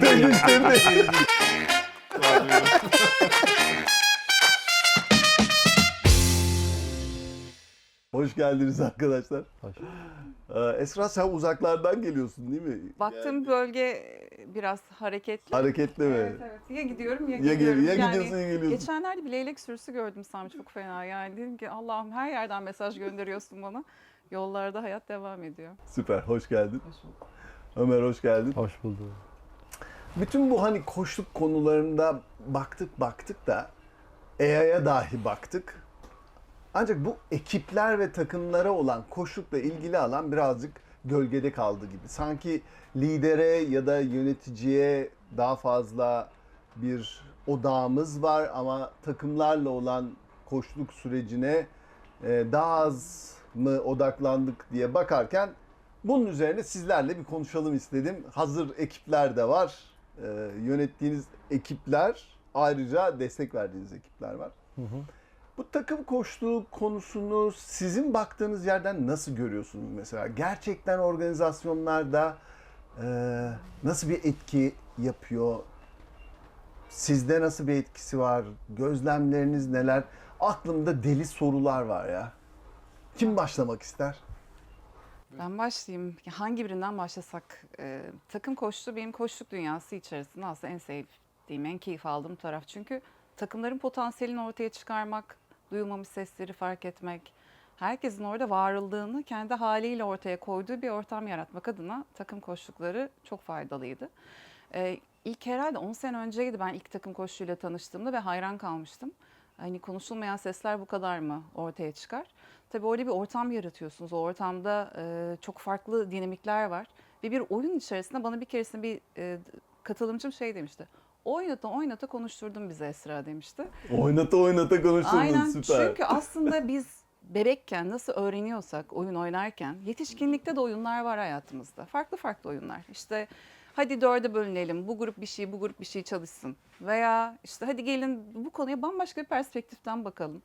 Pekiştirdi. Hoş geldiniz arkadaşlar. Hoş. Ee, Esra sen uzaklardan geliyorsun değil mi? Baktığım bölge biraz hareketli. Hareketli mi? Evet evet. Ya gidiyorum ya, Ya, gel- gidiyorum. ya Yani gidiyorsun ya geliyorsun. Geçenlerde bir leylek sürüsü gördüm Sami çok fena. Yani dedim ki Allah'ım her yerden mesaj gönderiyorsun bana. Yollarda hayat devam ediyor. Süper, hoş geldin. Ömer hoş geldin. Hoş bulduk. Bütün bu hani koşluk konularında baktık baktık da EA'ya dahi baktık. Ancak bu ekipler ve takımlara olan koşlukla ilgili alan birazcık gölgede kaldı gibi. Sanki lidere ya da yöneticiye daha fazla bir odağımız var ama takımlarla olan koşluk sürecine e, daha az mı odaklandık diye bakarken bunun üzerine sizlerle bir konuşalım istedim. Hazır ekipler de var. E, yönettiğiniz ekipler ayrıca destek verdiğiniz ekipler var. Bu takım koştuğu konusunu sizin baktığınız yerden nasıl görüyorsunuz mesela? Gerçekten organizasyonlarda e, nasıl bir etki yapıyor? Sizde nasıl bir etkisi var? Gözlemleriniz neler? Aklımda deli sorular var ya. Kim başlamak ister? Ben başlayayım. Hangi birinden başlasak? Ee, takım koştu benim koşluk dünyası içerisinde aslında en sevdiğim, en keyif aldığım taraf. Çünkü takımların potansiyelini ortaya çıkarmak, duyulmamış sesleri fark etmek, herkesin orada varıldığını kendi haliyle ortaya koyduğu bir ortam yaratmak adına takım koştukları çok faydalıydı. Ee, ilk herhalde 10 sene önceydi ben ilk takım koşuyla tanıştığımda ve hayran kalmıştım. Hani konuşulmayan sesler bu kadar mı ortaya çıkar? Tabii orada bir ortam yaratıyorsunuz. O ortamda e, çok farklı dinamikler var. Ve bir oyun içerisinde bana bir keresinde bir e, katılımcım şey demişti. Oynata oynata konuşturdun bize Esra demişti. Oynata oynata konuşturdun Aynen süper. çünkü aslında biz bebekken nasıl öğreniyorsak oyun oynarken yetişkinlikte de oyunlar var hayatımızda. Farklı farklı oyunlar. İşte hadi dörde bölünelim bu grup bir şey bu grup bir şey çalışsın. Veya işte hadi gelin bu konuya bambaşka bir perspektiften bakalım.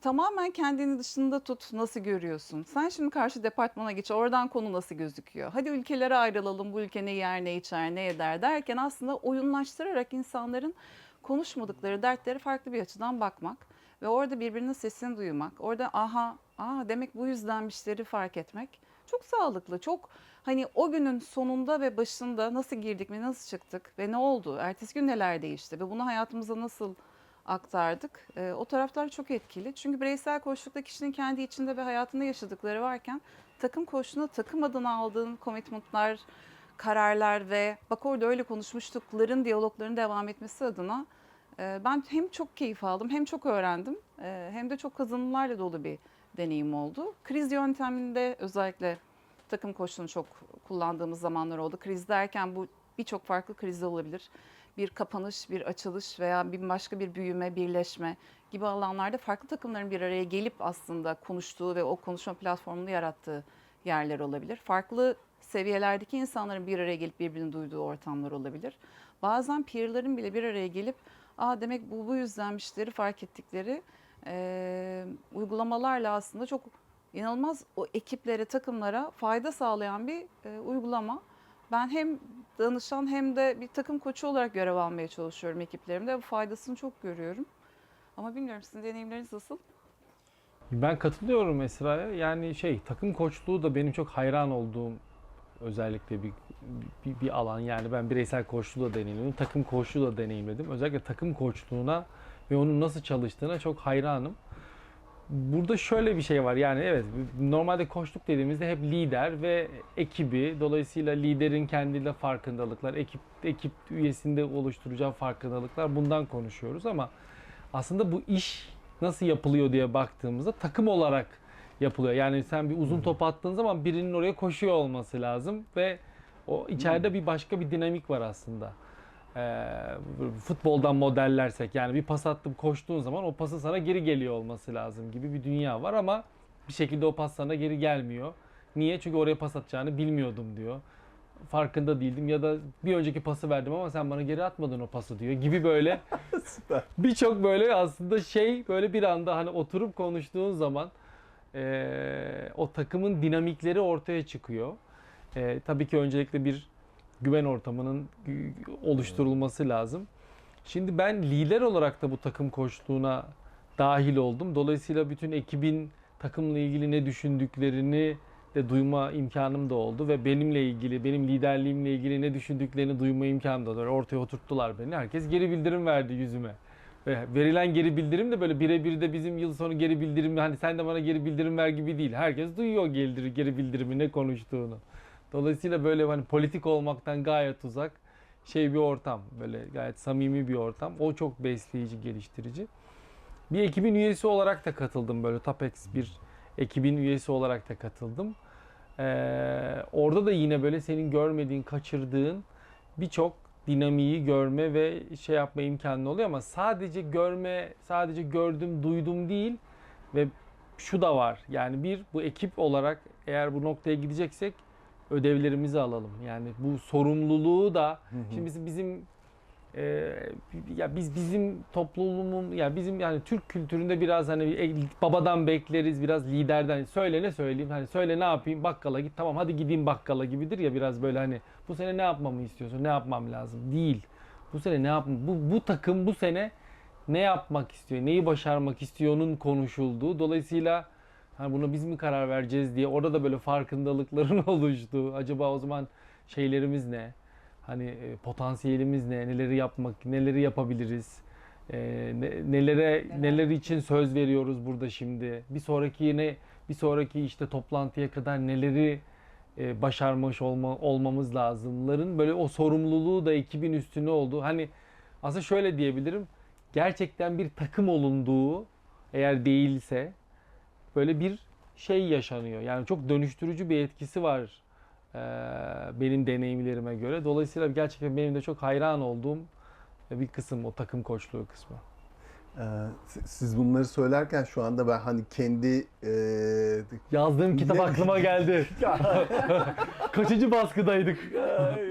Tamamen kendini dışında tut nasıl görüyorsun? Sen şimdi karşı departmana geç oradan konu nasıl gözüküyor? Hadi ülkelere ayrılalım bu ülke ne yer ne içer ne eder derken aslında oyunlaştırarak insanların konuşmadıkları dertleri farklı bir açıdan bakmak ve orada birbirinin sesini duymak, orada aha, aa demek bu yüzdenmişleri fark etmek çok sağlıklı, çok hani o günün sonunda ve başında nasıl girdik ve nasıl çıktık ve ne oldu, ertesi gün neler değişti ve bunu hayatımıza nasıl aktardık. Ee, o taraflar çok etkili. Çünkü bireysel koçlukta kişinin kendi içinde ve hayatında yaşadıkları varken takım koçluğuna takım adına aldığın commitmentlar, kararlar ve bak orada öyle konuşmuştukların diyalogların devam etmesi adına e, ben hem çok keyif aldım hem çok öğrendim e, hem de çok kazanımlarla dolu bir deneyim oldu. Kriz yönteminde özellikle takım koçluğunu çok kullandığımız zamanlar oldu. Kriz derken bu birçok farklı krizde olabilir. Bir kapanış, bir açılış veya bir başka bir büyüme, birleşme gibi alanlarda farklı takımların bir araya gelip aslında konuştuğu ve o konuşma platformunu yarattığı yerler olabilir. Farklı seviyelerdeki insanların bir araya gelip birbirini duyduğu ortamlar olabilir. Bazen peer'ların bile bir araya gelip Aa demek bu bu yüzdenmişleri fark ettikleri eee, uygulamalarla aslında çok inanılmaz o ekiplere, takımlara fayda sağlayan bir e, uygulama. Ben hem danışan hem de bir takım koçu olarak görev almaya çalışıyorum ekiplerimde. Bu faydasını çok görüyorum. Ama bilmiyorum sizin deneyimleriniz nasıl? Ben katılıyorum Esra'ya. Yani şey takım koçluğu da benim çok hayran olduğum özellikle bir, bir, bir alan. Yani ben bireysel koçluğu da deneyimledim. Takım koçluğu da deneyimledim. Özellikle takım koçluğuna ve onun nasıl çalıştığına çok hayranım. Burada şöyle bir şey var. Yani evet normalde koçluk dediğimizde hep lider ve ekibi dolayısıyla liderin kendiyle farkındalıklar, ekip ekip üyesinde oluşturacağı farkındalıklar bundan konuşuyoruz ama aslında bu iş nasıl yapılıyor diye baktığımızda takım olarak yapılıyor. Yani sen bir uzun top attığın zaman birinin oraya koşuyor olması lazım ve o içeride bir başka bir dinamik var aslında. Ee, futboldan modellersek yani bir pas attım koştuğun zaman o pasın sana geri geliyor olması lazım gibi bir dünya var ama bir şekilde o pas sana geri gelmiyor. Niye? Çünkü oraya pas atacağını bilmiyordum diyor. Farkında değildim ya da bir önceki pası verdim ama sen bana geri atmadın o pası diyor gibi böyle birçok böyle aslında şey böyle bir anda hani oturup konuştuğun zaman eee, o takımın dinamikleri ortaya çıkıyor. E, tabii ki öncelikle bir güven ortamının oluşturulması lazım. Şimdi ben lider olarak da bu takım koçluğuna dahil oldum. Dolayısıyla bütün ekibin takımla ilgili ne düşündüklerini de duyma imkanım da oldu ve benimle ilgili, benim liderliğimle ilgili ne düşündüklerini duyma imkanım da oldu. Ortaya oturttular beni. Herkes geri bildirim verdi yüzüme. Ve verilen geri bildirim de böyle birebir de bizim yıl sonu geri bildirim hani sen de bana geri bildirim ver gibi değil. Herkes duyuyor geri, geri bildirimi ne konuştuğunu. Dolayısıyla böyle hani politik olmaktan gayet uzak şey bir ortam. Böyle gayet samimi bir ortam. O çok besleyici, geliştirici. Bir ekibin üyesi olarak da katıldım böyle Tapex bir ekibin üyesi olarak da katıldım. Ee, orada da yine böyle senin görmediğin, kaçırdığın birçok dinamiği görme ve şey yapma imkanı oluyor ama sadece görme, sadece gördüm, duydum değil ve şu da var. Yani bir bu ekip olarak eğer bu noktaya gideceksek ödevlerimizi alalım. Yani bu sorumluluğu da şimdi bizim, bizim e, ya biz bizim toplulumun ya bizim yani Türk kültüründe biraz hani e, babadan bekleriz biraz liderden. Söyle ne söyleyeyim? Hani söyle ne yapayım? Bakkala git. Tamam hadi gideyim bakkala gibidir ya biraz böyle hani bu sene ne yapmamı istiyorsun? Ne yapmam lazım? Değil. Bu sene ne yapmam bu bu takım bu sene ne yapmak istiyor? Neyi başarmak istiyor'nun konuşulduğu. Dolayısıyla hani buna biz mi karar vereceğiz diye orada da böyle farkındalıkların oluştuğu acaba o zaman şeylerimiz ne Hani e, potansiyelimiz ne, neleri yapmak, neleri yapabiliriz, e, ne- nelere neler için söz veriyoruz burada şimdi. Bir sonraki yine bir sonraki işte toplantıya kadar neleri e, başarmış olma, olmamız lazımların böyle o sorumluluğu da ekibin üstüne olduğu. Hani aslında şöyle diyebilirim. Gerçekten bir takım olunduğu eğer değilse böyle bir şey yaşanıyor. Yani çok dönüştürücü bir etkisi var eee, benim deneyimlerime göre. Dolayısıyla gerçekten benim de çok hayran olduğum bir kısım o takım koçluğu kısmı. Ee, si- siz bunları söylerken şu anda ben hani kendi e, Yazdığım kitap aklıma geldi. Kaçıncı baskıdaydık?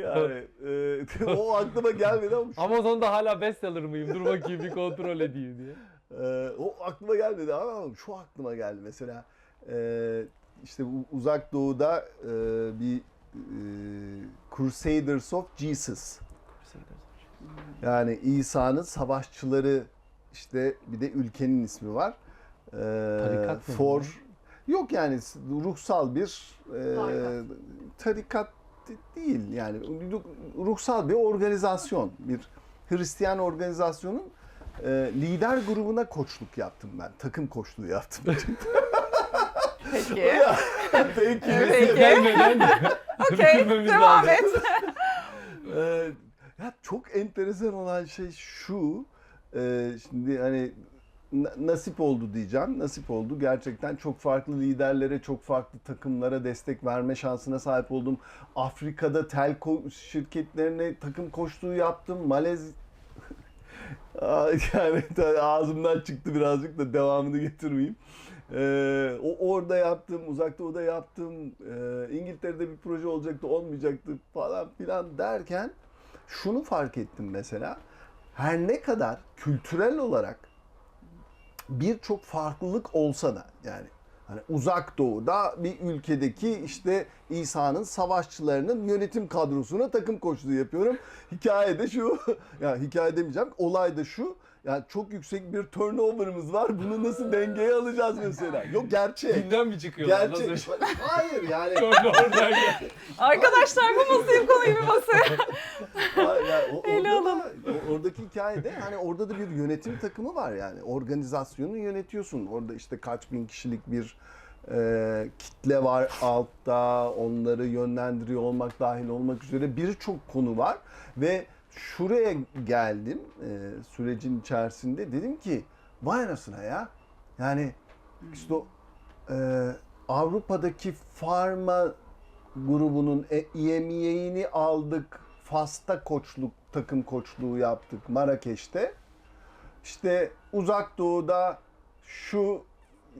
yani, e, o aklıma gelmedi ama Amazon'da hala bestseller mıyım? Dur bakayım bir kontrol edeyim diye. E, o aklıma gelmedi ama şu aklıma geldi. Mesela e, işte uzak doğuda e, bir e, Crusaders of Jesus. Yani İsa'nın savaşçıları işte bir de ülkenin ismi var. E, Tarikat for yok yani ruhsal bir e, Tarikat. tarikat de- değil. Yani ruh- ruhsal bir organizasyon bir Hristiyan organizasyonun e, lider grubuna koçluk yaptım ben takım koçluğu yaptım. Peki. Peki. Peki. Gelmeden Okey. bitirmemiz Devam lazım. et. Ee, ya çok enteresan olan şey şu. e, şimdi hani na- nasip oldu diyeceğim. Nasip oldu. Gerçekten çok farklı liderlere, çok farklı takımlara destek verme şansına sahip oldum. Afrika'da telko şirketlerine takım koştuğu yaptım. Malez Aa, yani ağzımdan çıktı birazcık da devamını getirmeyeyim. Ee, o orada yaptım, uzak doğuda yaptım. Ee, İngiltere'de bir proje olacaktı, olmayacaktı falan filan derken şunu fark ettim mesela. Her ne kadar kültürel olarak birçok farklılık olsa da yani hani uzak doğuda bir ülkedeki işte İsa'nın savaşçılarının yönetim kadrosuna takım koçluğu yapıyorum. Hikaye de şu, ya hikaye demeyeceğim, olay da şu. Yani çok yüksek bir turnover'ımız var. Bunu nasıl dengeye alacağız mesela? Yok gerçek. Günden mi çıkıyorlar? Gerçek. Hayır yani. Gel. Arkadaşlar bu masayı konuyu bir masaya. Hayır, yani o- Ele orada alalım. da, o- oradaki hikayede hani orada da bir yönetim takımı var yani. Organizasyonu yönetiyorsun. Orada işte kaç bin kişilik bir e, kitle var altta. Onları yönlendiriyor olmak dahil olmak üzere birçok konu var ve şuraya geldim e, sürecin içerisinde dedim ki vay anasına ya yani işte e, Avrupa'daki farma grubunun e- EMEA'ini aldık. Fas'ta koçluk, takım koçluğu yaptık Marrakeş'te. İşte uzak doğuda şu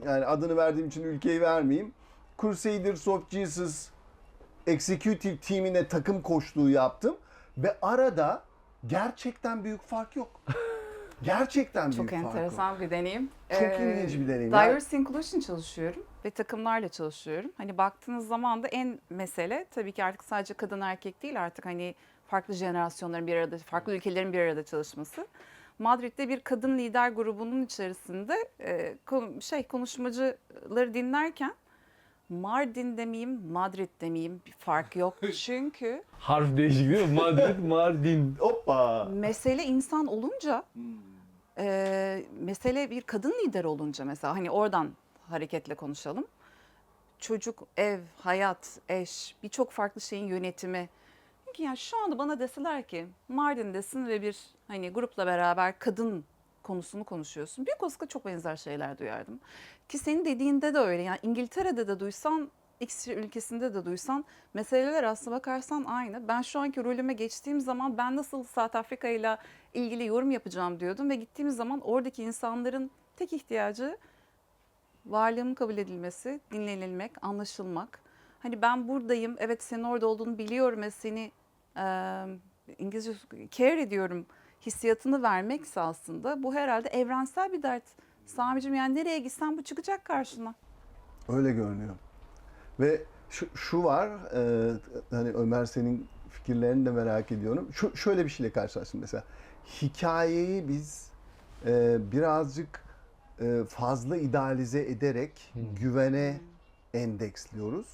yani adını verdiğim için ülkeyi vermeyeyim. Crusaders of Jesus Executive Team'ine takım koçluğu yaptım. Ve arada gerçekten büyük fark yok. Gerçekten büyük Çok fark yok. enteresan bir deneyim. Çok Ee, ilginç bir deneyim. Diversity Inclusion çalışıyorum ve takımlarla çalışıyorum. Hani baktığınız zaman da en mesele tabii ki artık sadece kadın erkek değil artık hani farklı jenerasyonların bir arada, farklı ülkelerin bir arada çalışması. Madrid'de bir kadın lider grubunun içerisinde e, şey konuşmacıları dinlerken Mardin demeyeyim, Madrid demeyeyim bir fark yok. Çünkü Harf değişik değil mi? Madrid, Mardin. Hoppa. mesele insan olunca e, mesele bir kadın lider olunca mesela hani oradan hareketle konuşalım. Çocuk, ev, hayat, eş birçok farklı şeyin yönetimi. Çünkü yani şu anda bana deseler ki Mardin'desin ve bir hani grupla beraber kadın konusunu konuşuyorsun. Büyük olasılıkla çok benzer şeyler duyardım. Ki senin dediğinde de öyle. Yani İngiltere'de de duysan, X ülkesinde de duysan meseleler aslına bakarsan aynı. Ben şu anki rolüme geçtiğim zaman ben nasıl South Afrika ile ilgili yorum yapacağım diyordum ve gittiğimiz zaman oradaki insanların tek ihtiyacı varlığımın kabul edilmesi, dinlenilmek, anlaşılmak. Hani ben buradayım, evet senin orada olduğunu biliyorum ve seni e, İngilizce care ediyorum hissiyatını vermekse aslında bu herhalde evrensel bir dert. Sami'cim yani nereye gitsen bu çıkacak karşına. Öyle görünüyor. Ve şu, şu var, e, hani Ömer senin fikirlerini de merak ediyorum. Şu şöyle bir şeyle karşılaştım mesela. Hikayeyi biz e, birazcık e, fazla idealize ederek güvene endeksliyoruz.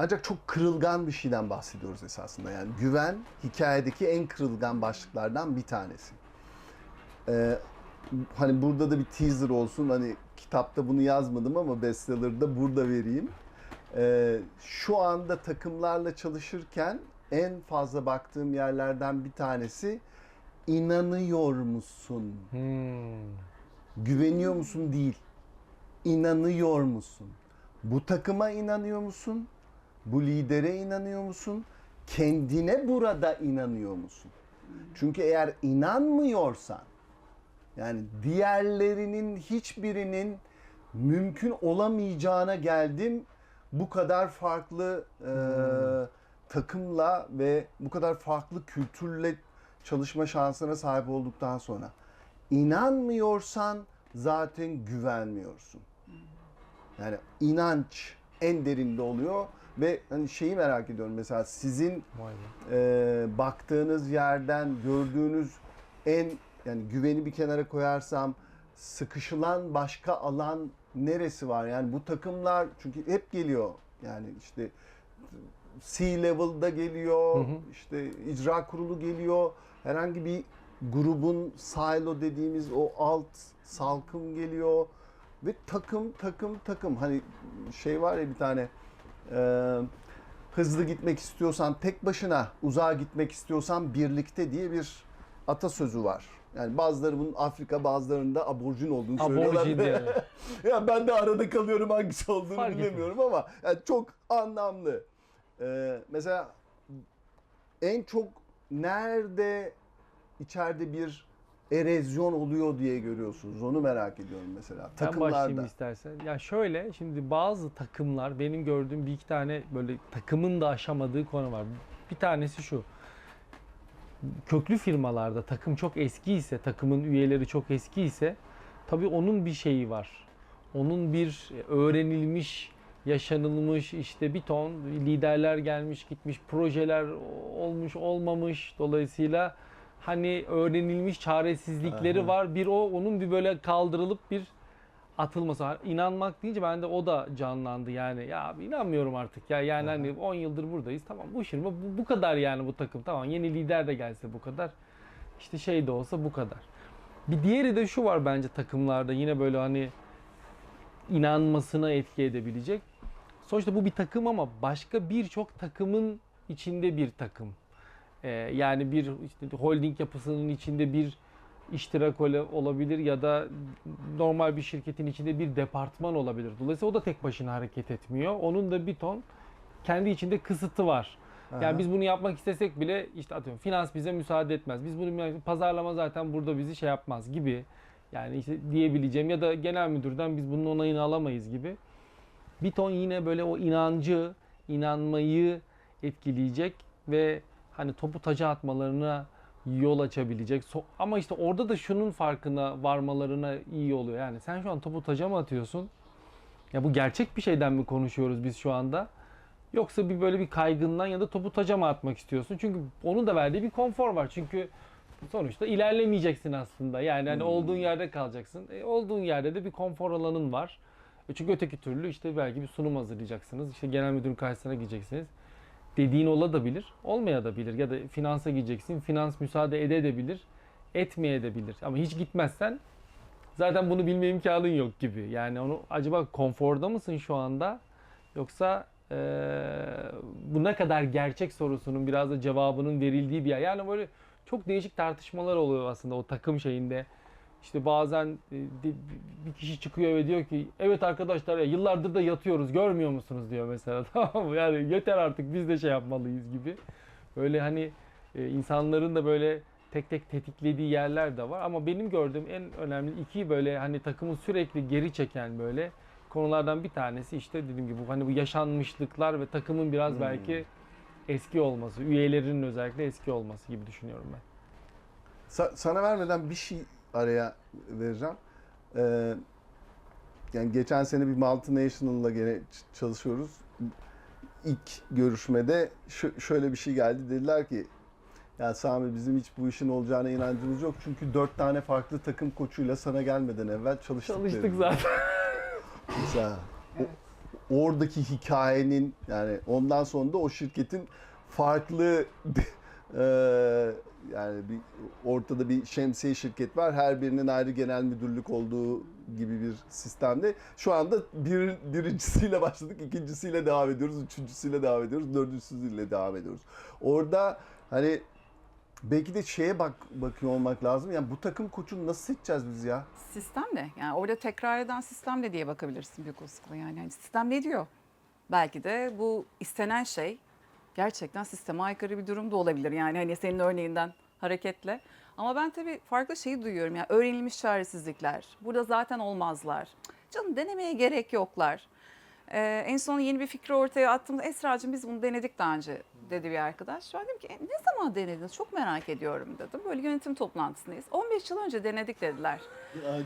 Ancak çok kırılgan bir şeyden bahsediyoruz esasında. Yani güven hikayedeki en kırılgan başlıklardan bir tanesi. Ee, hani burada da bir teaser olsun. Hani kitapta bunu yazmadım ama bestseller'da burada vereyim. Ee, şu anda takımlarla çalışırken en fazla baktığım yerlerden bir tanesi inanıyor musun? Hmm. Güveniyor musun değil. İnanıyor musun? Bu takıma inanıyor musun? Bu lidere inanıyor musun? Kendine burada inanıyor musun? Çünkü eğer inanmıyorsan yani diğerlerinin hiçbirinin mümkün olamayacağına geldim bu kadar farklı e, takımla ve bu kadar farklı kültürle çalışma şansına sahip olduktan sonra inanmıyorsan zaten güvenmiyorsun. Yani inanç en derinde oluyor ve hani şeyi merak ediyorum mesela sizin e, baktığınız yerden gördüğünüz en yani güveni bir kenara koyarsam sıkışılan başka alan neresi var? Yani bu takımlar çünkü hep geliyor. Yani işte C-level'da geliyor, Hı hı. işte icra kurulu geliyor. Herhangi bir grubun silo dediğimiz o alt salkım geliyor ve takım takım takım hani şey var ya bir tane e, hızlı gitmek istiyorsan tek başına, uzağa gitmek istiyorsan birlikte diye bir atasözü var. Yani bazıları bunun Afrika, bazılarında aborjin olduğunu söylüyorlar. Aborjin diye. ya ben de arada kalıyorum hangisi olduğunu Fark etmez. bilemiyorum ama yani çok anlamlı. Ee, mesela en çok nerede içeride bir erozyon oluyor diye görüyorsunuz. Onu merak ediyorum mesela. Ben başlayayım Takımlarda. istersen. Ya şöyle şimdi bazı takımlar benim gördüğüm bir iki tane böyle takımın da aşamadığı konu var. Bir tanesi şu. Köklü firmalarda takım çok eski ise, takımın üyeleri çok eski ise tabii onun bir şeyi var. Onun bir öğrenilmiş, yaşanılmış işte bir ton liderler gelmiş gitmiş, projeler olmuş olmamış. Dolayısıyla hani öğrenilmiş çaresizlikleri Aha. var. Bir o onun bir böyle kaldırılıp bir atılması var. İnanmak deyince bende o da canlandı yani. Ya inanmıyorum artık ya. Yani hani 10 yıldır buradayız. Tamam bu firma bu, bu kadar yani bu takım. Tamam yeni lider de gelse bu kadar. İşte şey de olsa bu kadar. Bir diğeri de şu var bence takımlarda yine böyle hani inanmasına etki edebilecek. Sonuçta bu bir takım ama başka birçok takımın içinde bir takım. Ee, yani bir işte holding yapısının içinde bir iştirak olabilir ya da normal bir şirketin içinde bir departman olabilir. Dolayısıyla o da tek başına hareket etmiyor. Onun da bir ton kendi içinde kısıtı var. Aha. Yani biz bunu yapmak istesek bile işte atıyorum finans bize müsaade etmez. Biz bunu pazarlama zaten burada bizi şey yapmaz gibi. Yani işte diyebileceğim ya da genel müdürden biz bunun onayını alamayız gibi. Bir ton yine böyle o inancı, inanmayı etkileyecek ve hani topu taca atmalarına yol açabilecek. So- ama işte orada da şunun farkına varmalarına iyi oluyor. Yani sen şu an topu taca mı atıyorsun? Ya bu gerçek bir şeyden mi konuşuyoruz biz şu anda? Yoksa bir böyle bir kaygından ya da topu taca mı atmak istiyorsun? Çünkü onun da verdiği bir konfor var. Çünkü sonuçta ilerlemeyeceksin aslında. Yani hani Hmm. olduğun yerde kalacaksın. E, olduğun yerde de bir konfor alanın var. E, çünkü öteki türlü işte belki bir sunum hazırlayacaksınız. İşte genel müdürün karşısına gideceksiniz. Dediğin olabilir, olmayabilir. Ya da finansa gideceksin. Finans müsaade edebilir, etmeyebilir. Ama hiç gitmezsen zaten bunu bilme imkanın yok gibi. Yani onu acaba konforda mısın şu anda? Yoksa eee, bu ne kadar gerçek sorusunun biraz da cevabının verildiği bir yer. Yani böyle çok değişik tartışmalar oluyor aslında o takım şeyinde. İşte bazen e, bir kişi çıkıyor ve diyor ki evet arkadaşlar ya yıllardır da yatıyoruz görmüyor musunuz diyor mesela tamam mı? Yani yeter artık biz de şey yapmalıyız gibi. Böyle hani e, insanların da böyle tek tek tetiklediği yerler de var ama benim gördüğüm en önemli iki böyle hani takımı sürekli geri çeken böyle konulardan bir tanesi işte dediğim gibi bu hani bu yaşanmışlıklar ve takımın biraz Hmm. belki eski olması, üyelerinin özellikle eski olması gibi düşünüyorum ben. Sa- sana vermeden bir şey araya vereceğim. Ee, yani geçen sene bir multinational'la gene çalışıyoruz. İlk görüşmede şö- şöyle bir şey geldi. Dediler ki ya Sami bizim hiç bu işin olacağına inancımız yok. Çünkü dört tane farklı takım koçuyla sana gelmeden evvel çalıştık. Çalıştık dediler. zaten. Mesela o- oradaki hikayenin yani ondan sonra da o şirketin farklı eee, yani bir ortada bir şemsiye şirket var. Her birinin ayrı genel müdürlük olduğu gibi bir sistemde. Şu anda bir, birincisiyle başladık, ikincisiyle devam ediyoruz, üçüncüsüyle devam ediyoruz, dördüncüsüyle devam ediyoruz. Orada hani belki de şeye bak bakıyor olmak lazım. Yani bu takım koçunu nasıl seçeceğiz biz ya? Sistem ne? Yani orada tekrar eden sistem ne diye bakabilirsin büyük olasılıkla. Yani hani sistem ne diyor? Belki de bu istenen şey gerçekten sisteme aykırı bir durum da olabilir. Yani hani senin örneğinden hareketle. Ama ben tabii farklı şeyi duyuyorum. Yani öğrenilmiş çaresizlikler. Burada zaten olmazlar. Canım denemeye gerek yoklar. Ee, en son yeni bir fikri ortaya attığımda Esra'cığım biz bunu denedik daha önce dedi bir arkadaş. Ben dedim ki "E, ne zaman denediniz çok merak ediyorum dedim. Böyle yönetim toplantısındayız. 15 yıl önce denedik dediler.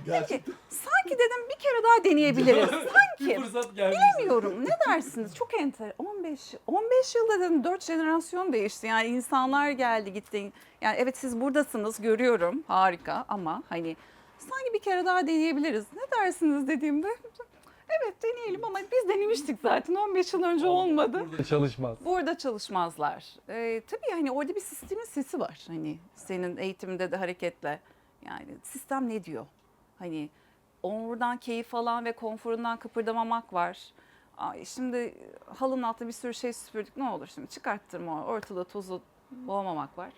Dedim ki sanki dedim bir kere daha deneyebiliriz. Sanki. fırsat geldi. Bilmiyorum ne dersiniz çok enter 15 15 yılda dedim 4 jenerasyon değişti yani insanlar geldi gitti yani evet siz buradasınız görüyorum harika ama hani sanki bir kere daha deneyebiliriz ne dersiniz dediğimde evet deneyelim ama biz denemiştik zaten 15 yıl önce olmadı. Burada çalışmaz. Burada çalışmazlar. Ee, tabii hani orada bir sistemin sesi var. Hani senin eğitiminde de hareketle. Yani sistem ne diyor? Hani oradan keyif alan ve konforundan kıpırdamamak var. Ay, şimdi halının altında bir sürü şey süpürdük ne olur şimdi çıkarttırma ortada tozu boğmamak var.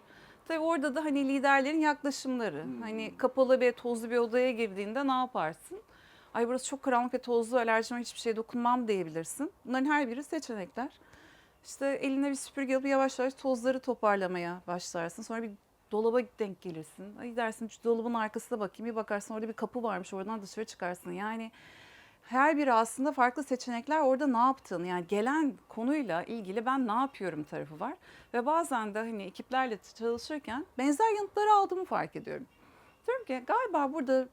Tabii orada da hani liderlerin yaklaşımları. Hani kapalı ve tozlu bir odaya girdiğinde ne yaparsın? Ay burası çok karanlık ve tozlu alerjime hiçbir şeye dokunmam diyebilirsin. Bunların her biri seçenekler. İşte eline bir süpürge alıp yavaş yavaş tozları toparlamaya başlarsın. Sonra bir dolaba denk gelirsin. Ay dersin şu dolabın arkasına bakayım. Bir bakarsın orada bir kapı varmış oradan dışarı çıkarsın. Yani her biri aslında farklı seçenekler orada ne yaptığını yani gelen konuyla ilgili ben ne yapıyorum tarafı var. Ve bazen de hani ekiplerle çalışırken benzer yanıtları aldığımı fark ediyorum. Diyorum ki galiba burada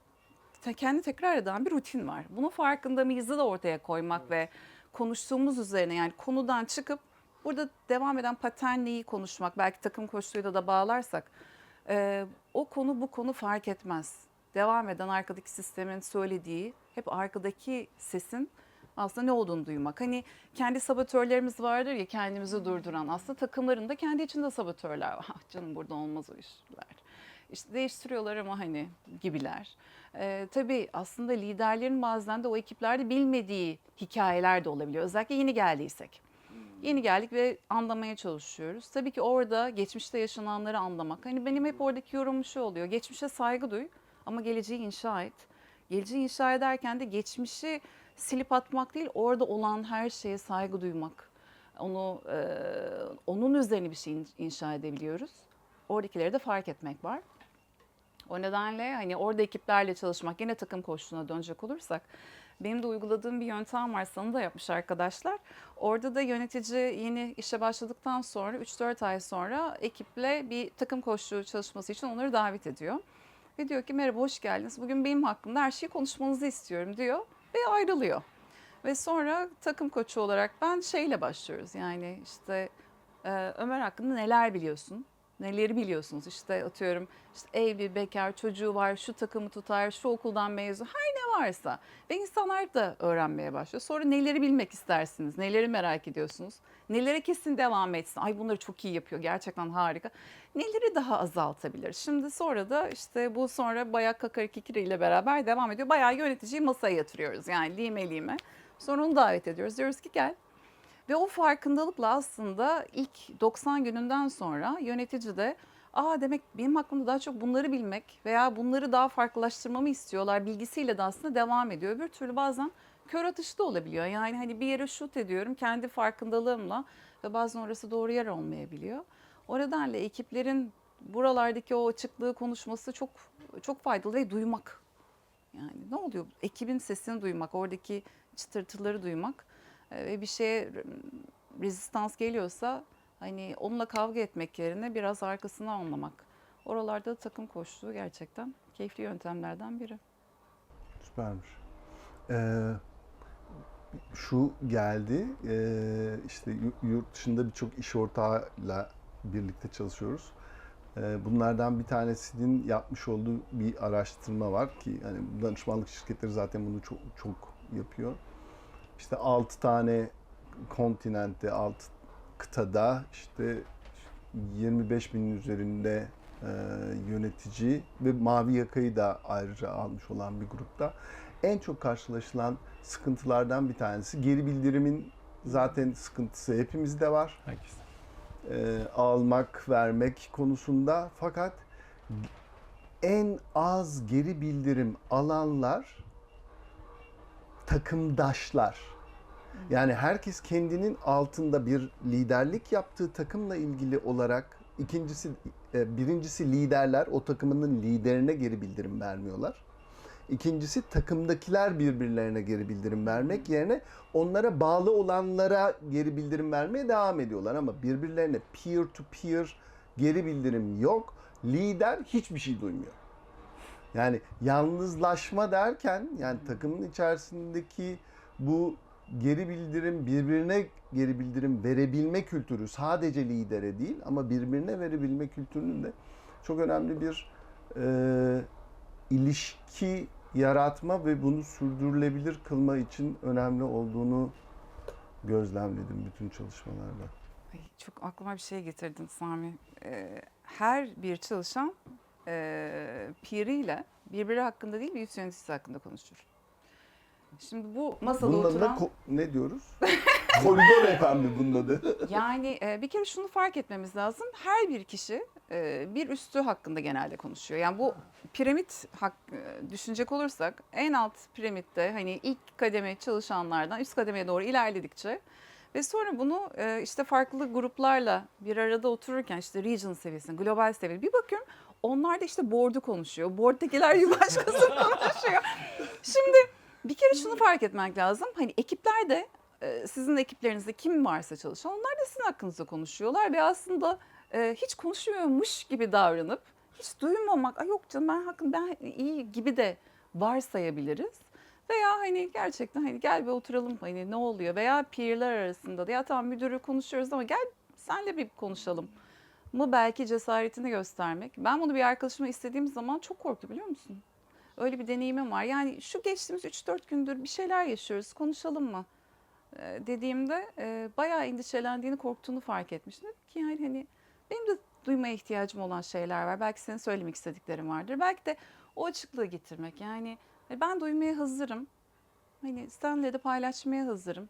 te- kendi tekrar eden bir rutin var. Bunun farkında mıyızı da ortaya koymak ve konuştuğumuz üzerine yani konudan çıkıp burada devam eden paternliği konuşmak belki takım koçluğuyla da bağlarsak e, o konu bu konu fark etmez. Devam eden arkadaki sistemin söylediği hep arkadaki sesin aslında ne olduğunu duymak. Hani kendi sabotörlerimiz vardır ya kendimizi durduran. Aslında takımların da kendi içinde sabotörler var. Ah canım burada olmaz o işler. İşte değiştiriyorlar ama hani gibiler. Ee, tabii aslında liderlerin bazen de o ekiplerde bilmediği hikayeler de olabiliyor. Özellikle yeni geldiysek. Yeni geldik ve anlamaya çalışıyoruz. Tabii ki orada geçmişte yaşananları anlamak. Hani benim hep oradaki yorumum şu oluyor. Geçmişe saygı duy ama geleceği inşa et. Geleceği inşa ederken de geçmişi silip atmak değil, orada olan her şeye saygı duymak. Onu e, onun üzerine bir şey in- inşa edebiliyoruz. Oradakileri de fark etmek var. O nedenle hani orada ekiplerle çalışmak, yine takım koçluğuna dönecek olursak benim de uyguladığım bir yöntem var. Sana da yapmış arkadaşlar. Orada da yönetici yeni işe başladıktan sonra 3-4 ay sonra ekiple bir takım koçluğu çalışması için onları davet ediyor. Ve diyor ki merhaba hoş geldiniz. Bugün benim hakkımda her şeyi konuşmanızı istiyorum diyor ve ayrılıyor. Ve sonra takım koçu olarak ben şeyle başlıyoruz. Yani işte Ömer hakkında neler biliyorsun? Neleri biliyorsunuz? İşte atıyorum işte evli, bekar, çocuğu var, şu takımı tutar, şu okuldan mezun, her ne varsa. Ve insanlar da öğrenmeye başlıyor. Sonra neleri bilmek istersiniz? Neleri merak ediyorsunuz? Nelere kesin devam etsin? Ay bunları çok iyi yapıyor, gerçekten harika. Neleri daha azaltabilir? Şimdi sonra da işte bu sonra bayağı kakar kikiri ile beraber devam ediyor. Bayağı yöneticiyi masaya yatırıyoruz. Yani lime lime. Sonra onu davet ediyoruz. Diyoruz ki gel ve o farkındalıkla aslında ilk 90 gününden sonra yönetici de aa demek benim hakkımda daha çok bunları bilmek veya bunları daha farklılaştırmamı istiyorlar bilgisiyle de aslında devam ediyor. Bir türlü bazen kör atışı da olabiliyor. Yani hani bir yere şut ediyorum kendi farkındalığımla ve bazen orası doğru yer olmayabiliyor. O nedenle ekiplerin buralardaki o açıklığı konuşması çok çok faydalı ve duymak. Yani ne oluyor? Ekibin sesini duymak, oradaki çıtırtıları duymak ve bir şeye rezistans geliyorsa hani onunla kavga etmek yerine biraz arkasını anlamak. Oralarda da takım koştuğu gerçekten keyifli yöntemlerden biri. Süpermiş. Ee, şu geldi, ee, işte yu- yurt dışında birçok iş ortağıyla birlikte çalışıyoruz. Ee, bunlardan bir tanesinin yapmış olduğu bir araştırma var ki hani danışmanlık şirketleri zaten bunu çok çok yapıyor. İşte 6 tane kontinentte, 6 kıtada işte 25 binin üzerinde e, yönetici ve mavi yakayı da ayrıca almış olan bir grupta en çok karşılaşılan sıkıntılardan bir tanesi geri bildirimin zaten sıkıntısı hepimizde var. Herkes. E, almak, vermek konusunda fakat en az geri bildirim alanlar takımdaşlar. Yani herkes kendinin altında bir liderlik yaptığı takımla ilgili olarak ikincisi e, birincisi liderler o takımının liderine geri bildirim vermiyorlar. İkincisi takımdakiler birbirlerine geri bildirim vermek yerine onlara bağlı olanlara geri bildirim vermeye devam ediyorlar ama birbirlerine peer to peer geri bildirim yok. Lider hiçbir şey duymuyor. Yani yalnızlaşma derken yani takımın içerisindeki bu geri bildirim birbirine geri bildirim verebilme kültürü sadece lidere değil ama birbirine verebilme kültürünün de çok önemli bir e, ilişki yaratma ve bunu sürdürülebilir kılma için önemli olduğunu gözlemledim bütün çalışmalarda. Ay, çok aklıma bir şey getirdin Sami. Ee, her bir çalışan e, peer'iyle birbiri hakkında değil bir üst yöneticisi hakkında konuşur. Şimdi bu masada Bunun adına oturan... ko- ne diyoruz? Koridor efendim bunun adı. Yani e, bir kere şunu fark etmemiz lazım. Her bir kişi e, bir üstü hakkında genelde konuşuyor. Yani bu piramit hak, e, düşünecek olursak en alt piramitte hani ilk kademe çalışanlardan üst kademeye doğru ilerledikçe ve sonra bunu e, işte farklı gruplarla bir arada otururken işte region seviyesinde, global seviyede bir bakıyorum onlar da işte board'u konuşuyor. Board'dakiler bir başkası konuşuyor. Şimdi bir kere şunu fark etmek lazım. Hani ekipler de e, sizin ekiplerinizde kim varsa çalışan onlar da sizin hakkınızda konuşuyorlar ve aslında e, hiç konuşmuyormuş gibi davranıp hiç duymamak, Ay yok canım ben hakkım ben iyi gibi de varsayabiliriz. Veya hani gerçekten hani gel bir oturalım hani ne oluyor veya peerler arasında da ya tamam müdürü konuşuyoruz ama gel senle bir konuşalım mı belki cesaretini göstermek. Ben bunu bir arkadaşıma istediğim zaman çok korktu biliyor musun? Öyle bir deneyimim var. Yani şu geçtiğimiz 3-4 gündür bir şeyler yaşıyoruz konuşalım mı? Ee, dediğimde e, bayağı endişelendiğini, korktuğunu fark etmiştim. Ki yani hani benim de duymaya ihtiyacım olan şeyler var. Belki senin söylemek istediklerin vardır. Belki de o açıklığı getirmek. Yani hani ben duymaya hazırım. Hani seninle de paylaşmaya hazırım.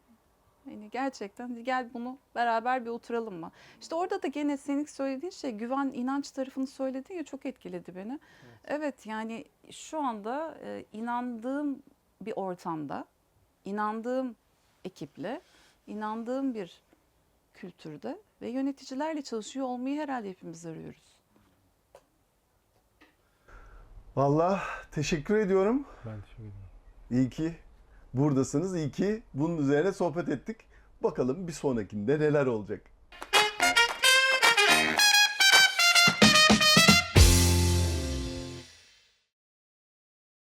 Hani gerçekten gel bunu beraber bir oturalım mı? İşte orada da gene senin söylediğin şey güven, inanç tarafını söyledin ya çok etkiledi beni. Evet, yani şu anda e, inandığım bir ortamda, inandığım ekiple, inandığım bir kültürde ve yöneticilerle çalışıyor olmayı herhalde hepimiz arıyoruz. Vallahi teşekkür ediyorum. Ben teşekkür ederim. İyi ki buradasınız. İyi ki bunun üzerine sohbet ettik. Bakalım bir sonrakinde neler olacak.